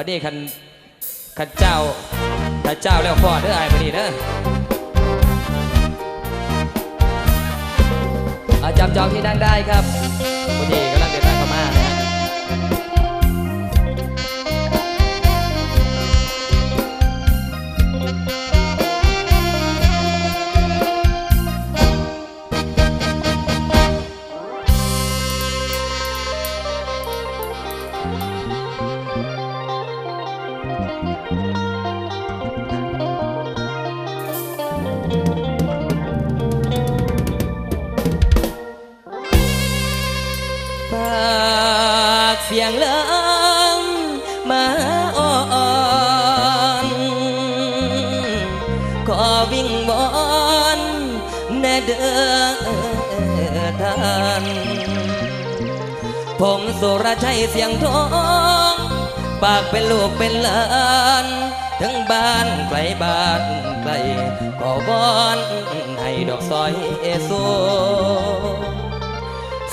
บัดนี้คันคันเจ้าถ้าเจ้าแล้วพอเด้อไอ้บัดนี้เด้ออาจับจองที่นั่งได้ครับบัดีกำลัง ขอวิ่งบอนแน่เด้อท่านผมสุรชัยเสียงทองปากเป็นลูกเป็นหลานถึงบ้านไกลบ้านไกลก็บอนให้ดอกซอยเอโซ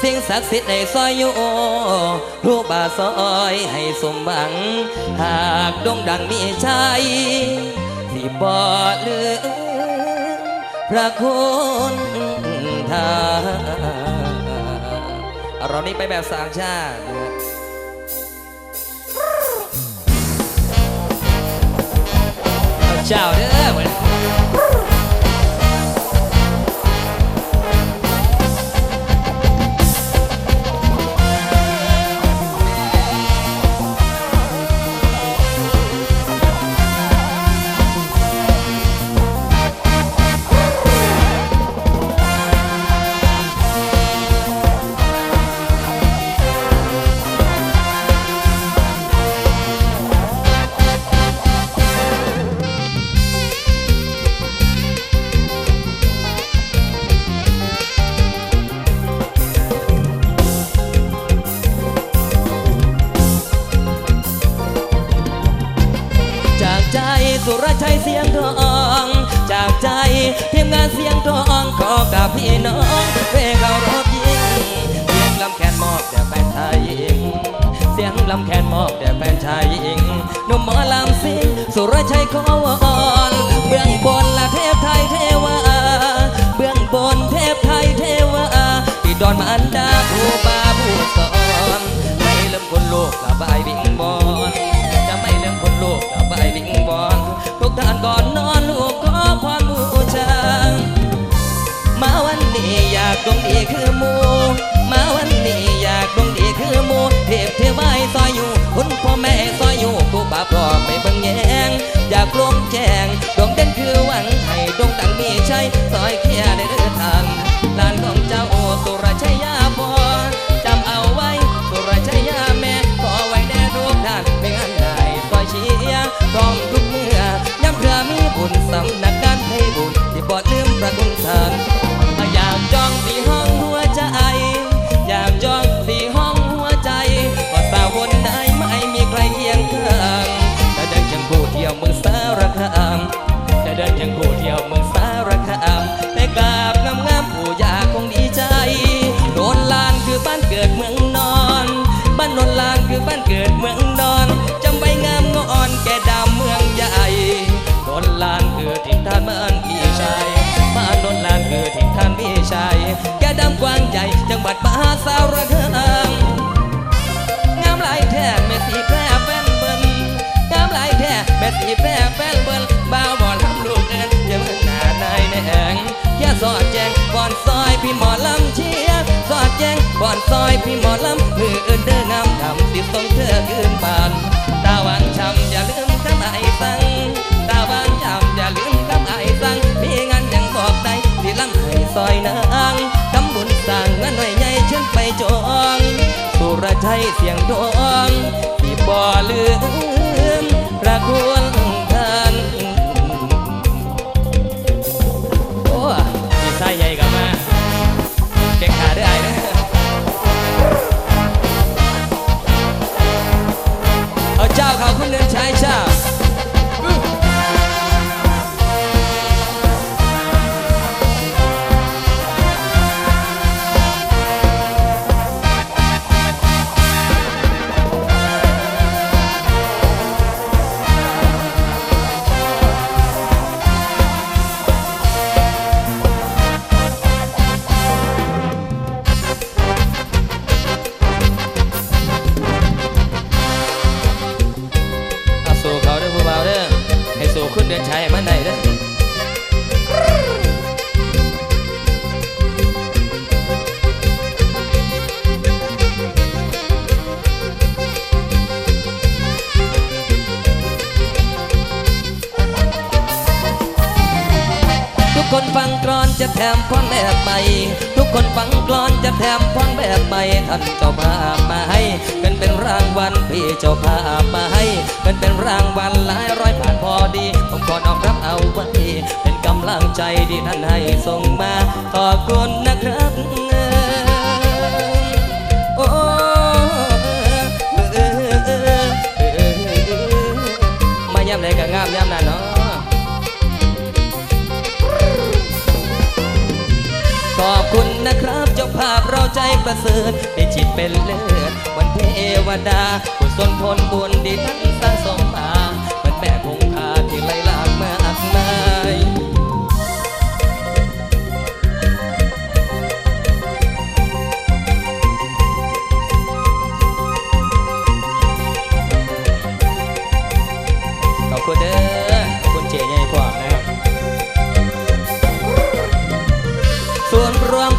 สิ่งศักดิ์สิทธิ์ในซอยอยู่รูปบาซอยให้สมหวัง หากดงดังมีชัย ที่บ่ลืมพระคุณทานเอาเรานี้ไปแบบสามชาตินะเจ้าเด้อ เสียงลำแคนมอบแด่แฟนชายหญิงหนุ่มหมอลำสิงสุรชัยขอวอนเบื้องบนละเทพไทยเทวาเบื้องบนเทพไทยเทวาที่ดอนมันดาผู้บาผู้สอนไม่เริ่มคนโลกละบายวิ่งบอนจะไม่เรื่องคนโลกกับใบวิงบอนทุกท่านก่อนนอนลูกขอความบูชามาวันนี้อยากดวงดีคือมูำนักการให้บุญที่บอดลืมประคุณท่าง ใหญ่ จังหวัดมหาสารคามงามหลายแท้แม่สีแพร่แฟนเบิ้นงามหลายแท้แม่สีแพร่แฟนเบิ้นบ่าวบ่ลำลูกเอินอย่าเพิ่งหน้านายแนงแค่สอดแจงก่อนซอยพี่หมอลำเชียสอดแจงก่อนซอยพี่หมอลำมืออื่นเด้องามดำสิดส่งเธอคืนบานตาหวางช้ำอย่าลืม จองสุรชัยเสียงดองที่บ่ลืมพระคุณางวันหลายร้อยผ่านพอดี ผมขอน้อมรับเอาไว้เป็นกำลังใจที่ท่านให้ส่งมา ขอบคุณนะครับ ขอบคุณนะครับเจ้าภาพเราใจประเสริฐได้จิตเป็นเลิศวันเทวดาบุญสนพลบุญดีท่านสะสมมา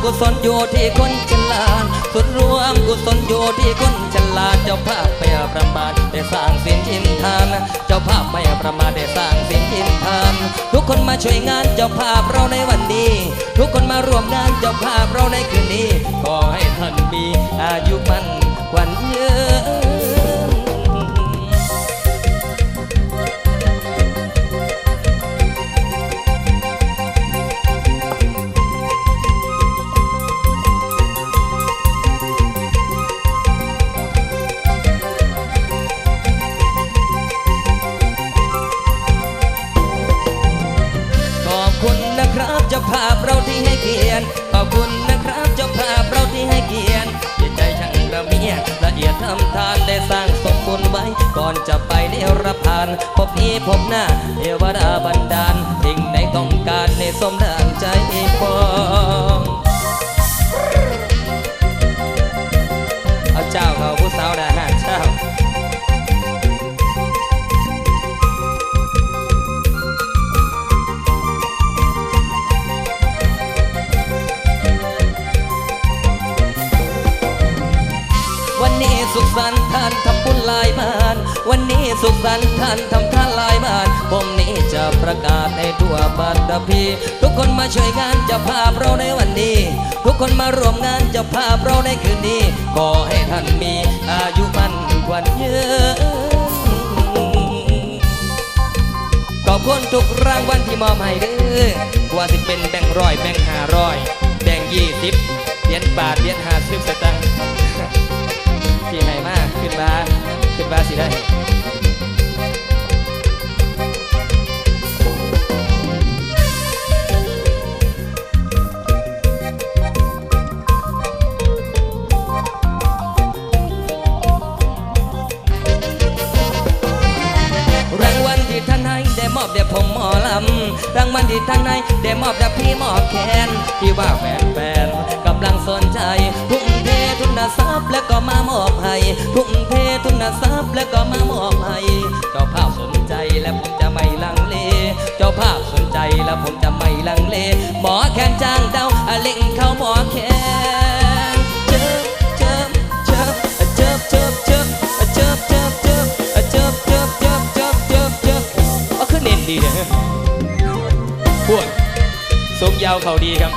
กุศลอยู่ที่คนฉลาดส่วนรวมกุศลอยู่ที่คนฉลาดเจ้าภาพไม่ประมาทได้สร้างสิ่งอินทานเจ้าภาพไม่ประมาทได้สร้างสิ่งอินทานทุกคนมาช่วยงานเจ้าภาพเราในวันนี้ ทุกคนมาร่วมงานเจ้าภาพเราในคืนนี้ ขอให้ท่านมีอายุมันวัญยืน ละเอียดทำทานได้สร้างสมบุญไว้ ก่อนจะไปเนรพาน พบอีพบหน้าเทวดาบันดาลสิ่งไหนต้องการในสมดังใจปองเอาเจ้าเขาผู้สาวได ท่านทำบุญลายบานวันนี้สุขสันต์ท่านทำท่านลายบานผมนี้จะประกาศในทั่วบัตพีทุกคนมาช่วยงานจะภาพเราในวันนี้ ทุกคนมาร่วมงานจะภาพเราในคืนนี้ขอให้ท่านมีอายุมันกวันยืนขอบคุณทุกรางวัลที่มอบให้เด้อว่าสิเป็นแบ่งร้อยแบ่งห้าร้อยแบ่งยี่สิบเหรียญบาทเหรียญห้าสิบสตังค์ที่ให้มาก ขึ้นมา ขึ้นมาสิได้รงวันที่ท่านให้ได้มอบแด่ผมหมอลำรางวัลที่ท่านให้ได้มอบแด่พี่หมอแคนที่ว่าแฟนๆกำลังสนใจทุ่มเทุนทรัพย์แล้วก็มามอบให้ทุ่มเททุนทรัพย์แล้วก็มามอบให้เจ้าภาพสนใจและผมจะไม่ลังเล เจ้าภาพสนใจและผมจะไม่ลังเล หมอแคนจ้างเดาอะเล่งเข้าหมอแคนเจิบเจิบเจิบเจิบเจิบเจิบเจิบเจิบเจิบเจิบเจิบเจิบเจิบเจิบเจิบเอาขึ้นเน้นดีเนี่ยพวกทรงยาวเขาดีครับ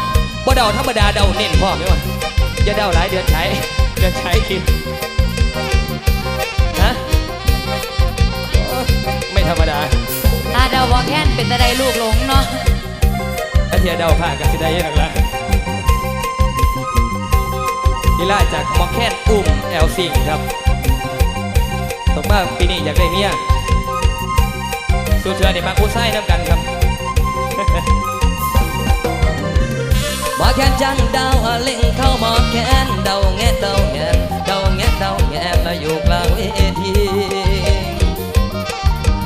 บ่เดาธรรมดาเดาเน้นพ่อไหมวะอย่าเดาหลายเดือนใช้ เดือนใช้คิดฮะโอ้ไม่ธรรมดาตาเดาว่าแค่นเป็นตะไดลูกหลงเนาะถ้าเทียเดาผ่ากับสิได้ยังละนีล่าจากมอแคนอุ้มแอลซิงครับตกมาปีนี้อยากได้เมียสุดเทือนี่มากู้ไส้น้ำกันครับ มอแคนจังดาอะเล่งเข้าหมอแคนเดาแงเดาแงเดาแงเดาแงะแล้วอยู่กลางเวที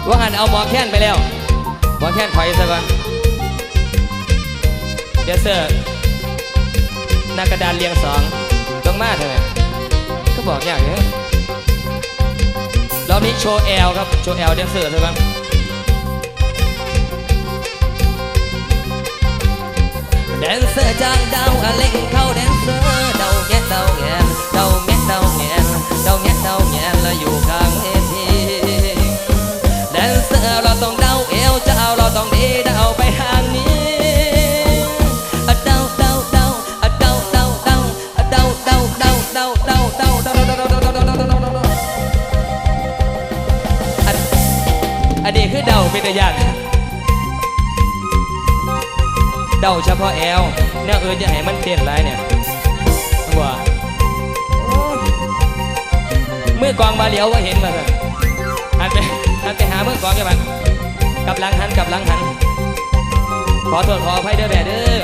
ว่างันเอาหมอแคนไปแล้วหมอแคนถอยซะก่อนเดยวเซอร์หนากระดานเรียงสองต้องมาเถอะแม่ก็บอกอย่างนี้รอบนี้โชว์แอลครับ โชว์แอลเดนเซอร์ซะก่อน แดนเซอร์จางดาวอเล่งเข้าแดนเซอร์เดาแงเดาแงนเดาแงเดาแงนเดาแงเดาแงนแล้วอยู่กลางเวทีแดนเซอร์เราต้องเดาเอวเจ้าเราต้องดีเดาไปทางนี้อะเดาเดาเดาอะเดาเดาเดาอะเดาเดาเดาเดาเดาเดาเดาเดาเดาเดาเดาเดาเดาเดาอันอันนี้คือเดาเป็นตัวอย่าง เดาเฉพาะแอลแนวอื่นจะให้มันเต้นไรเนี่ยว่าเมื่อกองมาเหลียวว่าเห็นมาเลยหันไปหันไปหาเมื่อกองกันบ้างกับหลังหันกับหลังหัน ขอโทษขออภัยเด้อแด่เด้อ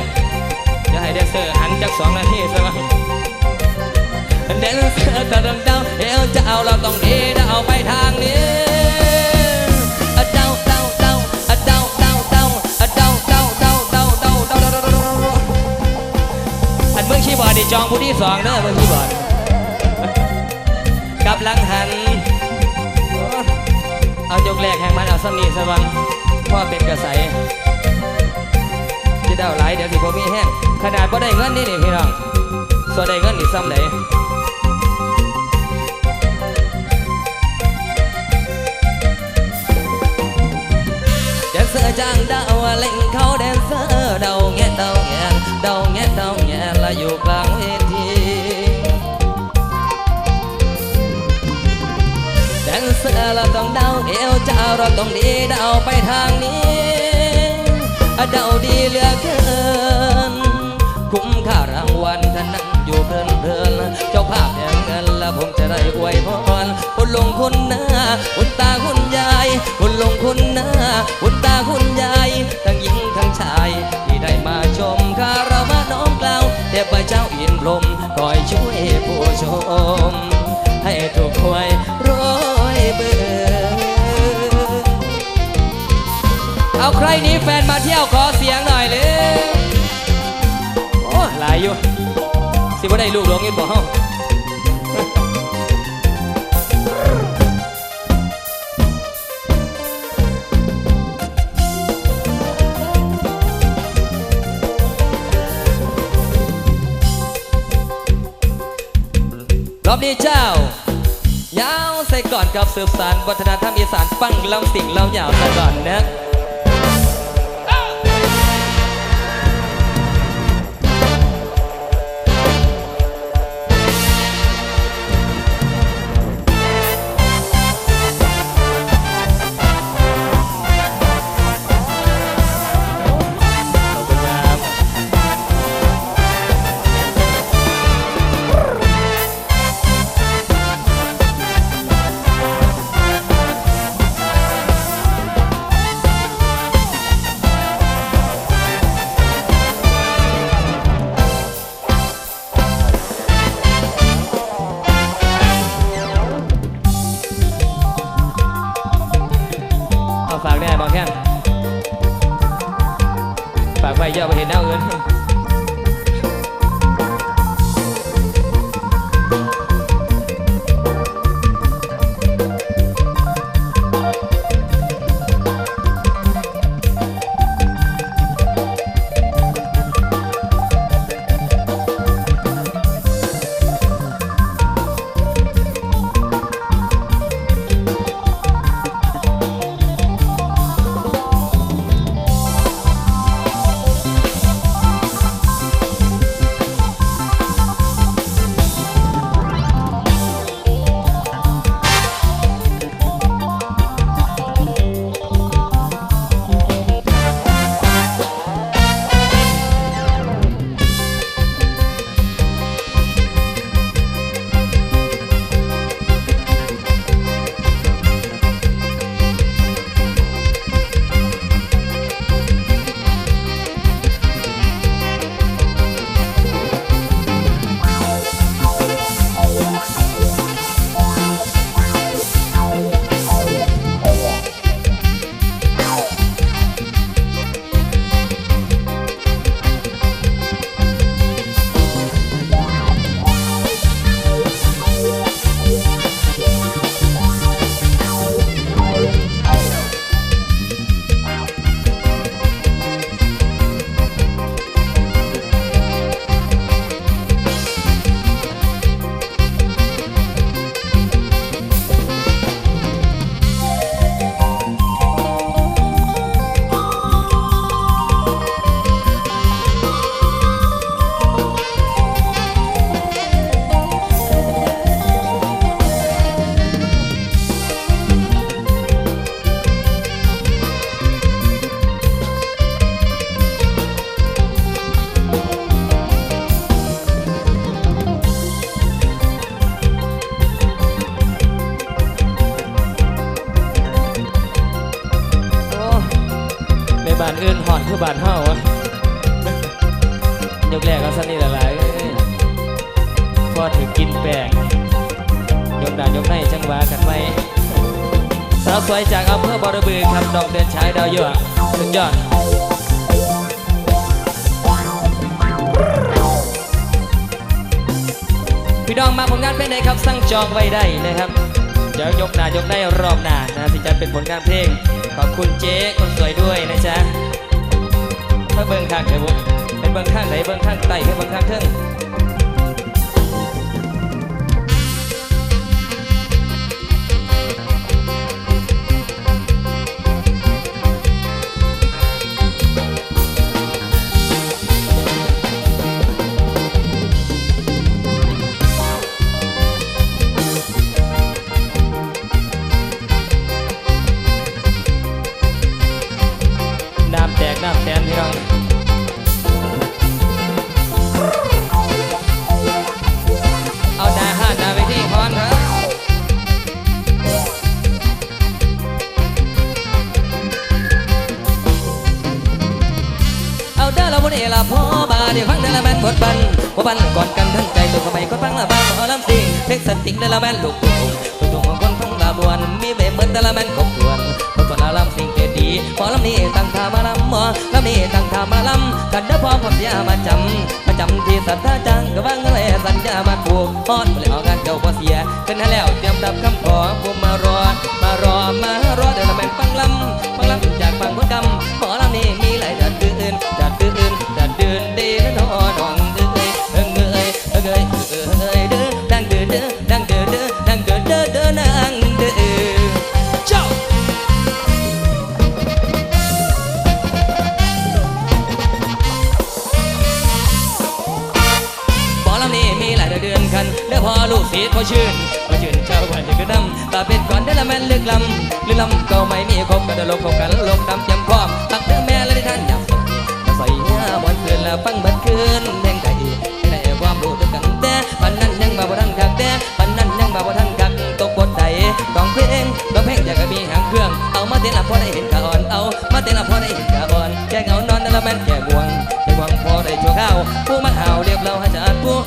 จะให้แดนเซอร์หันจากสองนาทีซะมั้งแดนเซอร์ตะดำเดาเอวจะเอาเราต้องดีเดาไปทางนี้ อันเมืองชีบอร์ดนี่จองผู้ที่สองเด้อเมืองชีบอร์ดกับหลังหัน เอายกแรกแห่งมันเอาสนีสวังพ่อเป็นกระใสจะได้เอาหลายเดี๋ยวสิบ่มีแห้งขนาดบ่ได้เงินนี่นี่พี่น้องส่วนได้เงินนี่ซ้ำไหนแดนเซอร์จ้างดาวเล่งเขาแดนเซอร์เดาแงะเดาแงะเดาแงะเดาแง อยู่กลางเวทีแดนเซอร์เราต้องเดาเอวเจ้าเราต้องดีเดาไปทางนี้เดาดีเหลือเกิน คุ้มค่ารางวัลท่านนั่งอยู่เพลินเพลินเจ้าภาพแดงเงินและผมจะได้อวยพรคุณลงคุณหน้าคุณตาคุณยายคุณลงคุณหน้าคุณตาคุณยายทั้งหญิงทั้งชายที่ได้มาชมคาราวะ พเจ้าอินพรมคอยช่วยผู้ชม ให้ถูกหวยร้อยเบอร์เอาใครนี้แฟนมาเที่ยวขอเสียงหน่อยเลยโอ้หลายอยู่ สิบ่ได้ลูกหลวงอีกบ่เฮา ครับสืบสานวัฒนธรรมอีสานฟังลำสิ่งลำยาวใส่ก่อนนะ ยกหน้ายกได้รอบหน้านะที่จะเป็นผลงานเพลง ขอบคุณเจ๊คนสวยด้วยนะจ๊ะมาเบิ้งข้างไหนบุเป็นเบิ้งข้างไหนเบิ้งข้างใต้หรือเบิ้งข้างเทิง เราบ่ได้ละพ่อบาเดี๋ยวฟังเดละแมนกดบันบ่บันก่อนกันทั้งใจตัวเข้าไปกดฟังละบ้างขอลำสิงเพลงสติงเดละแมนลูกทุ่งลูกทุ่งของคนทั้งละบวนมีแบบเหมือนเดละแมนครบถ้วนเพราะตัวละลำสิงเกดีหมอลำนี้ตั้งท่ามาลำหมอลำนี้ตั้งท่ามาลำกันเด้อพร้อมพับยามาจำมาจำที่สัทธาจังก็ว่างเลยสัญญามาผูกฮอดบ่เลยเอางานเจ้าบ่เสียขึ้นให้แล้วเตรียมดับคำขอผมมารอ มารอมารอเดละแมนฟังลำฟังลำจากฟังคน คันเด้อพอลูกศิษย์เขาชื่นเขาชื่นเจ้าวันเด็กระดำตาเป็นก่อนเด้อละแม่นลึกลำลึกลำก่าไม่มีคบกันเด้ลบคบกันลบดำจำความตักเด้อแม่และที่ท่านอยากใส่ก็ใส่เนื้อบนคืนละฟังบัดคืนเพลงไก่ให้ได้ความรู้ด้วยกันแต่ปันนั้นยังมาบ่ทันคักแต่ปันนั้นยังมาบ่ทันคักตกบทใดต้องเพลงต้องเพลงอยากจะมีหางเครื่อง เอามาเต้นละพอได้เห็นกะอ่อนเอามาเต้นละพอได้เห็นกะอ่อนแกเงานอนเด้อละแม่นแก่ง่วงจะหวังพอได้ชั่วข้าวผู้มักห่าวเรียบเราหาจัดผู้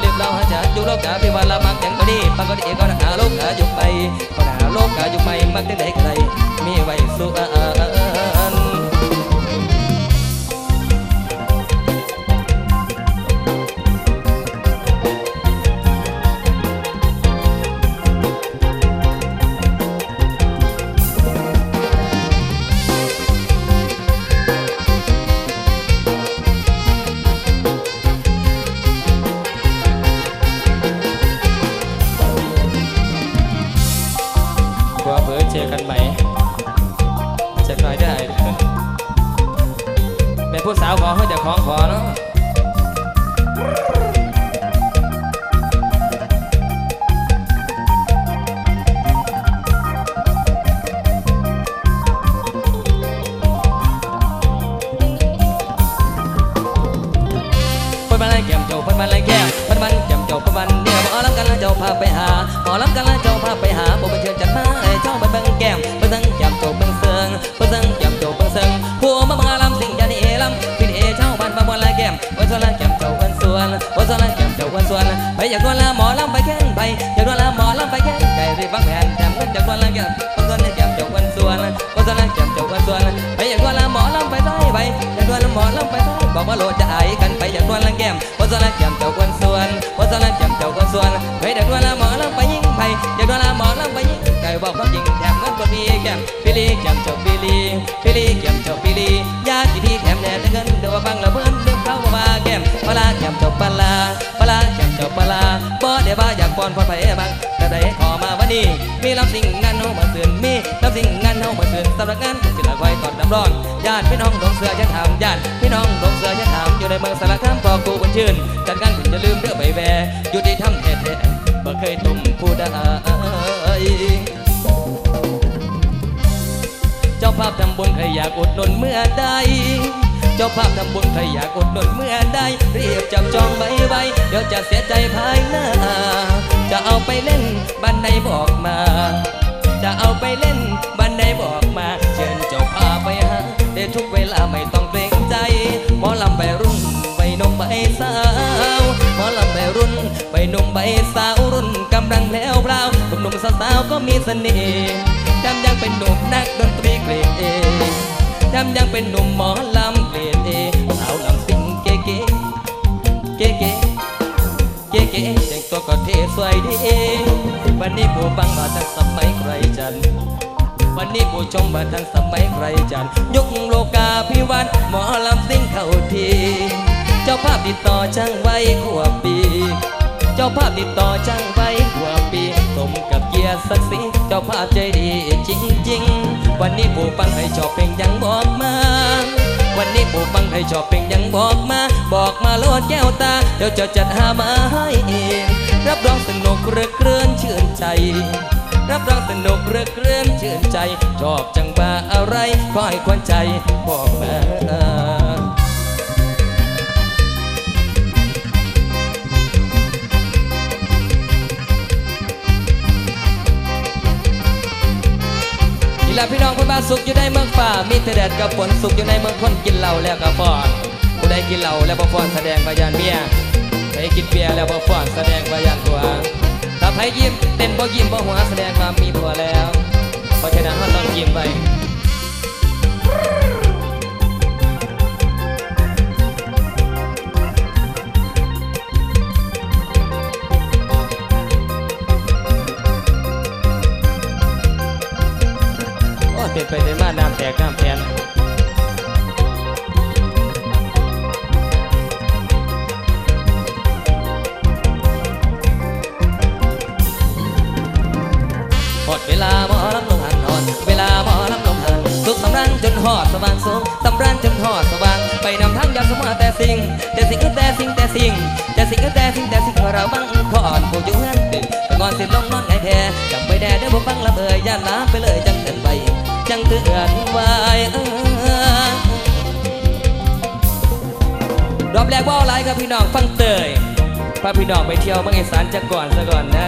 เรียบเราหาจัดอยู่โลกกาพิวาลามักยังก็ดีปังก็ดีก็หาโลกกาอยู่ไปก็หาโลกกาอยู่ไปมักได้ไหนก็ได้มีไว้สู้อัน อนพอดไผบังแต่ได้ขอมาวันนี้ มีรับสิ่งงานเฮามาเสือนมีรับสิ่งงานเฮามาเสือนสำหรับงานศิลปะไว้ตอนดำร้อนญาติพี่น้องดงเสือจะถามญาติพี่น้องดงเสือจะถามอยู่ในเมืองสารคามพอกูบุญชื่นจัดการถึงจะลืมเด้อใบแวอยู่ที่ทำแท้ๆบ่เคยทุ่มผู้ใดเจ้าภาพทำบุญใครอยากอุดหนุนเมื่อใด เจ้าภาพทำบุญใครอยากอดหนุนเมื่อใดรีบจับจองใบใบเดี๋ยวจะเสียใจภายหน้า จะเอาไปเล่นบ้านไนบอกมา จะเอาไปเล่นบ้านไนบอกมา เชิญเจ้าพาไปหาได้ทุกเวลาไม่ต้องเกรงใจ หมอลำไปรุ่นไปนมใบสาวหมอลำไปรุ่นไปนมใบสาวรุ่นกำลังแล้วเปล่าหนุ่มๆสาวก็มีเสน่ห์ดำยังเป็นหนุ่มนักดนตรีเกรดเอดำยังเป็นหนุ่มหมอลำ เก๋เก๋เก๋เก๋เก๋แต่งตัวก็เท่สวยดีวันนี้ผู้ฟังมาจากสมัยใครจันวันนี้ผู้ชมมาทันสมัยใครจันยกโลกาพิวัตรหมอลำซิ่งเข้าทีเจ้าภาพติดต่อช่างไว้ขวบปี เจ้าภาพติดต่อช่างไว้ขวบปีสมกับเกียรติศักดิ์ศรีเจ้าภาพใจดีจริงๆ วันนี้ผู้ฟังให้ชอบเพลงยังบอกมา วันนี้ผู้ฟังให้ชอบเพลงยังบอกมา บอกมาโลดแก้วตา เดี๋ยวจะจัดหามาให้เอง รับรองสนุกเรือกเรือนชื่นใจ รับรองสนุกเรือกเรือนชื่นใจ ชอบจังบ้าอะไรขอให้ควนใจบอกมา และพี่น้องคนบ้านสุขอยู่ในเมืองป่า มีแต่แดดกับฝนสุขอยู่ในเมืองคนกินเหล้าแล้วก็ฟอนผู้ใดกินเหล้าแล้วบ่ฟอนแสดงว่ายานเมียใครกินเบียร์แล้วบ่ฟอนแสดงว่ายานตัว ถ้าใครยิ้มเต้นบ่ยิ้มบ่หัวแสดงว่ามีผัวแล้วเพราะฉะนั้นเราต้องยิ้มไป ไปเต้นมาน้ำแตกน้ำแทนหมดเวลาหมอลำลงหันนอน เวลาหมอลำลงหันสุขสำรันจนหอดสว่างสูงสำรันจนหอดสว่าง ไปนำทางยามสมาแต่สิ่ง แต่สิ่งแต่สิ่งแต่สิ่ง แต่สิ่งแต่สิ่งแต่สิ่งเราบังขอนผู้อยู่เงินดึกไปก่อนสิลงนอนไงแท้จำไปแด่เด้อบ่ฟังละเบยย่านลาไปเลยจังเดินไป จังเตือนไว้เออบแรกว่าอะไรครับพี่น้องฟังเตยพาพี่น้องไปเที่ยวเมืองอีสานจะก่อนซะก่อนนะ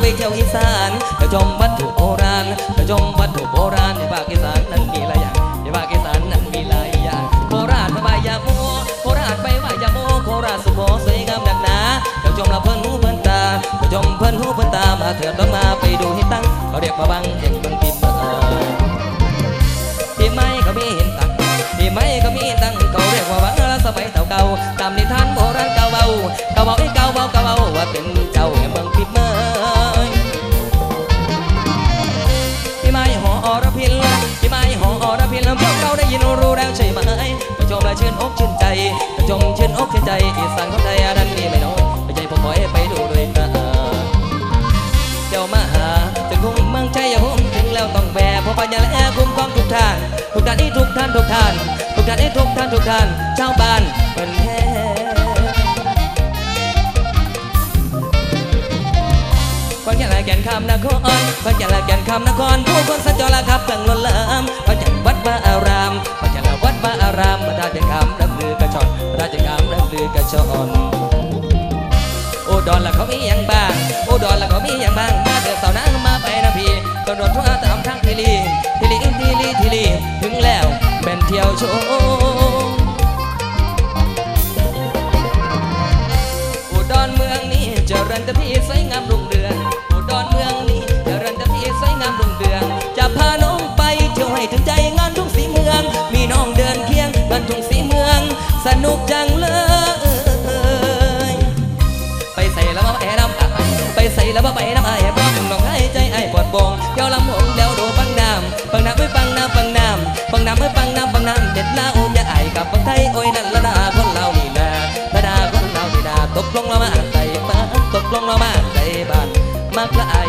ไปเที่ยวอีสา นไปชมวัตถุโบราณไปชมวัตถุโบราณในภาคอีสานนั้นมีหลายอย่างในภาคอีสานนั้นมีหลายอย่างโคราชไปไหว้ยาโมโคราชไปไหว้ยาโมโคราชสุโขสวยงามหนักหนาเดี๋ยวชมละเพิ่นหูเพิ่นตาเดี๋ยวชมเพิ่นหูเพิ่นตามาเถิดแล้วมาไปดูให้ตั้งเขาเรียกว่าบังเอกเมืองพิมพ์เอ่ยที่ไม่ก็มีเห็นตั้งที่ไม่ก็มีตั้งเขาเรียกว่าวังละสมัยเก่าเก่าตามนิทานโบราณเก่าเบาเก่าเบาไอ้เก่าเบาเก่าเบาว่าเป็นเจ้าแห่งเมืองพิมพ์เมย ชื่นอกชื่นใจไปชมชื่นอกชื่นใจอีสานเของไทยอันนั้นมีไม่น้อยไม่ใช่ผมขอให้ไปดูด้วยตาเจ้ามาหาถึงคงเมืองชัยภูมิถึงแล้วต้องแบกเพราะปัญญาและคุ้มครองทุกท่านทุกท่านที่ทุกท่านทุกท่านทุกท่านที่ทุกท่านทุกท่านชาวบ้านเป็นแท้ขอนแก่นละแก่นคำนครขอนแก่นละแก่นคำนครผู้คนสัญจรละครับตั้งล้นลามขอนแก่นวัดวาอารามขอนแก่นและวัดวาอาราม ราชคำรำลือกระชอนราชคำรำลือกระชอนโอุดรละเขามีอย่างบ้างโอุดรละเขามีอย่างบ้างมาเดือดเสาร์น้ำมาไปนะพี่ตำรวจทั่วตามทางทีลีทีลีทีลีทีลีถึงแล้วเป็นเที่ยวโชว์อุดรเมืองนี้เจริญแต่พี่ส สนุกจังเลย ไปใส่แล้วมาไอ้น้ำไอไปใส่แล้วมาไปน้ำไอ้เพราะมึงลองให้ใจไอ้ปวดบงเดี๋ยวลำหงเดี๋ยวดูฟังน้ำฟังน้ำไม่ฟังน้ำฟังน้ำฟังน้ำไม่ฟังน้ำฟังน้ำเด็ดละโอมยาไอ้กับฟังไทยโอ้ยนั่นละดาคนเรานี่นาละดาคนเรานี่นาตกลงเรามาใส่บ้านตกลงเรามาใส่บ้านมากละไอ้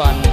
ก่อน